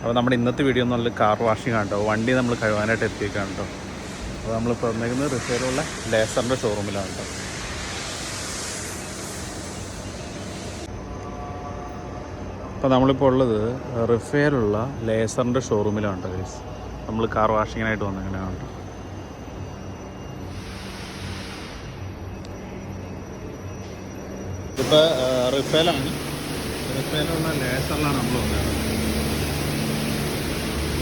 അപ്പോൾ നമ്മുടെ ഇന്നത്തെ വീഡിയോ എന്ന് കാർ വാഷിംഗ് ആണ് വണ്ടി നമ്മൾ കഴുകാനായിട്ട് എത്തിയേക്കാണ് അപ്പോൾ നമ്മൾ പറഞ്ഞിരിക്കുന്നത് റിസൈലുള്ള ലേസറിന്റെ ഷോറൂമിലാണ് കേട്ടോ. അപ്പോൾ നമ്മളിപ്പോൾ ഉള്ളത് റിഫെയറുള്ള ലേസറിന്റെ ഷോറൂമിലാണ് കേട്ടോ നമ്മൾ കാർ വാഷിങ്ങിനായിട്ട് വന്നിങ്ങനെയാണ് കേട്ടോ. ഇപ്പോൾ റിഫേലാണ് റിഫേലുള്ള ലേസറിലാണ് നമ്മൾ വന്നത്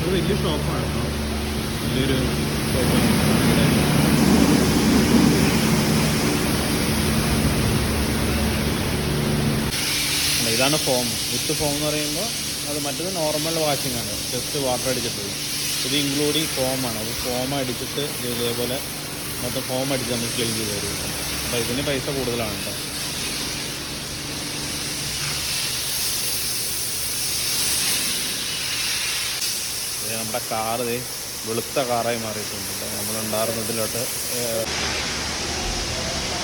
ഇത് വലിയ ഷോപ്പാണ് വലിയൊരു ഷോപ്പാണ്. ഇതാണ് ഫോം. വിത്ത് ഫോം എന്ന് പറയുമ്പോൾ അത് മറ്റത് നോർമൽ വാഷിംഗ് ആണ്. ജസ്റ്റ് വാട്ടർ അടിച്ചിട്ട് ഇത് ഇൻക്ലൂഡിങ് ആണ്. അത് ഫോം അടിച്ചിട്ട് ഇതേപോലെ മൊത്തം ഫോം അടിച്ച് നമ്മൾ ക്ലീൻ ചെയ്ത് തരും. അപ്പോൾ ഇതിന് പൈസ കൂടുതലാണ് കേട്ടോ. നമ്മുടെ കാറ് വെളുത്ത കാറായി മാറിയിട്ടുണ്ട്. നമ്മളുണ്ടായിരുന്നതിലോട്ട്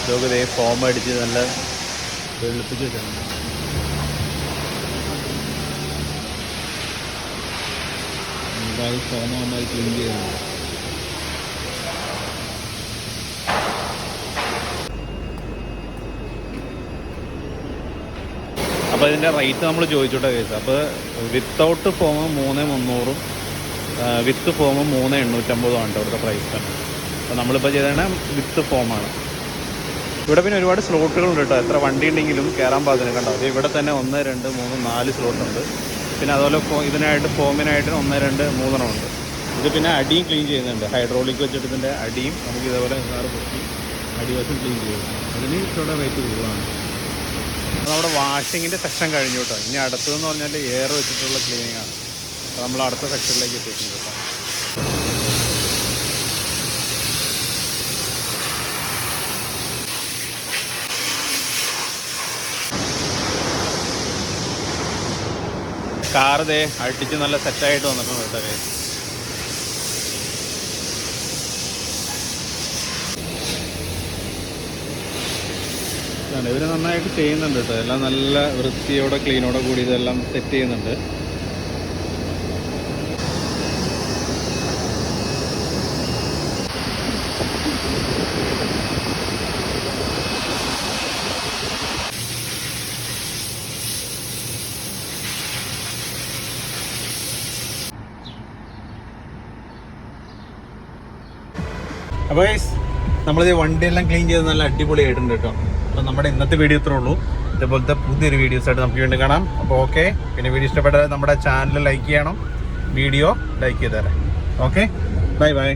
ഇതൊക്കെ ദേ ഫോം അടിച്ച് നല്ല വെളുപ്പിച്ച് വെച്ചിട്ടുണ്ട്. എന്തായാലും ഫോം ക്ലീൻ ചെയ്യുന്നുണ്ട് അപ്പോൾ ഇതിന്റെ റേറ്റ് നമ്മൾ ചോദിച്ചോട്ടെ കേസ് അപ്പോൾ വിത്തൗട്ട് ഫോം മൂന്ന് മുന്നൂറും വിത്ത് ഫോം മൂന്ന് എണ്ണൂറ്റമ്പതും ആണ് ഇവിടുത്തെ പ്രൈസ് തന്നെ അപ്പോൾ നമ്മളിപ്പോൾ ചെയ്തതാണ് വിത്ത് ഫോമാണ് ഇവിടെ പിന്നെ ഒരുപാട് സ്ലോട്ടുകളുണ്ട് കേട്ടോ എത്ര വണ്ടി ഉണ്ടെങ്കിലും കയറാൻ പാകത്തിന് കണ്ടോ അപ്പോൾ ഇവിടെ തന്നെ ഒന്ന് രണ്ട് മൂന്ന് നാല് സ്ലോട്ടുണ്ട് പിന്നെ അതുപോലെ ഫോ ഇതിനായിട്ട് ഫോമിനായിട്ട് ഒന്ന് രണ്ട് മൂന്നെണ്ണം ഉണ്ട്. ഇത് പിന്നെ അടിയും ക്ലീൻ ചെയ്യുന്നുണ്ട്. ഹൈഡ്രോളിക് വെച്ചിട്ട് ഇതിന്റെ അടിയും നമുക്ക് ഇതേപോലെ കാറ് പൊട്ടി അടിവശം ക്ലീൻ ചെയ്യും അതിന് ഇച്ചിരി റേറ്റ് കൂടുതലാണ്. നമ്മുടെ വാഷിങ്ങിന്റെ സെക്ഷൻ കഴിഞ്ഞു കേട്ടോ ഇനി അടുത്തതെന്ന് പറഞ്ഞാൽ എയർ വെച്ചിട്ടുള്ള ക്ലീനിങ് ആണ്. അപ്പോൾ നമ്മൾ അടുത്ത സെക്ഷനിലേക്ക് എത്തിയിട്ടുണ്ട് കാർ ദേ അടിച്ച് നല്ല സെറ്റായിട്ട് വന്നിട്ടുണ്ട് കേട്ടോ ഇവർ നന്നായിട്ട് ചെയ്യുന്നുണ്ട് കേട്ടോ. എല്ലാം നല്ല വൃത്തിയോടെ ക്ലീനോടെ കൂടി ഇതെല്ലാം സെറ്റ് ചെയ്യുന്നുണ്ട്. അപ്പോൾ നമ്മളിത് വണ്ടിയെല്ലാം ക്ലീൻ ചെയ്ത് നല്ല അടിപൊളിയായിട്ടുണ്ട് കേട്ടോ. അപ്പോൾ നമ്മുടെ ഇന്നത്തെ വീഡിയോ ഇത്രേ ഉള്ളൂ. ഇതുപോലത്തെ പുതിയൊരു വീഡിയോസ് ആയിട്ട് നമുക്ക് വീണ്ടും കാണാം. അപ്പോൾ ഓക്കെ പിന്നെ വീഡിയോ ഇഷ്ടപ്പെട്ടാൽ നമ്മുടെ ചാനൽ ലൈക്ക് ചെയ്യണം. വീഡിയോ ലൈക്ക് ചെയ്തേരെ ഓക്കെ ബൈ ബൈ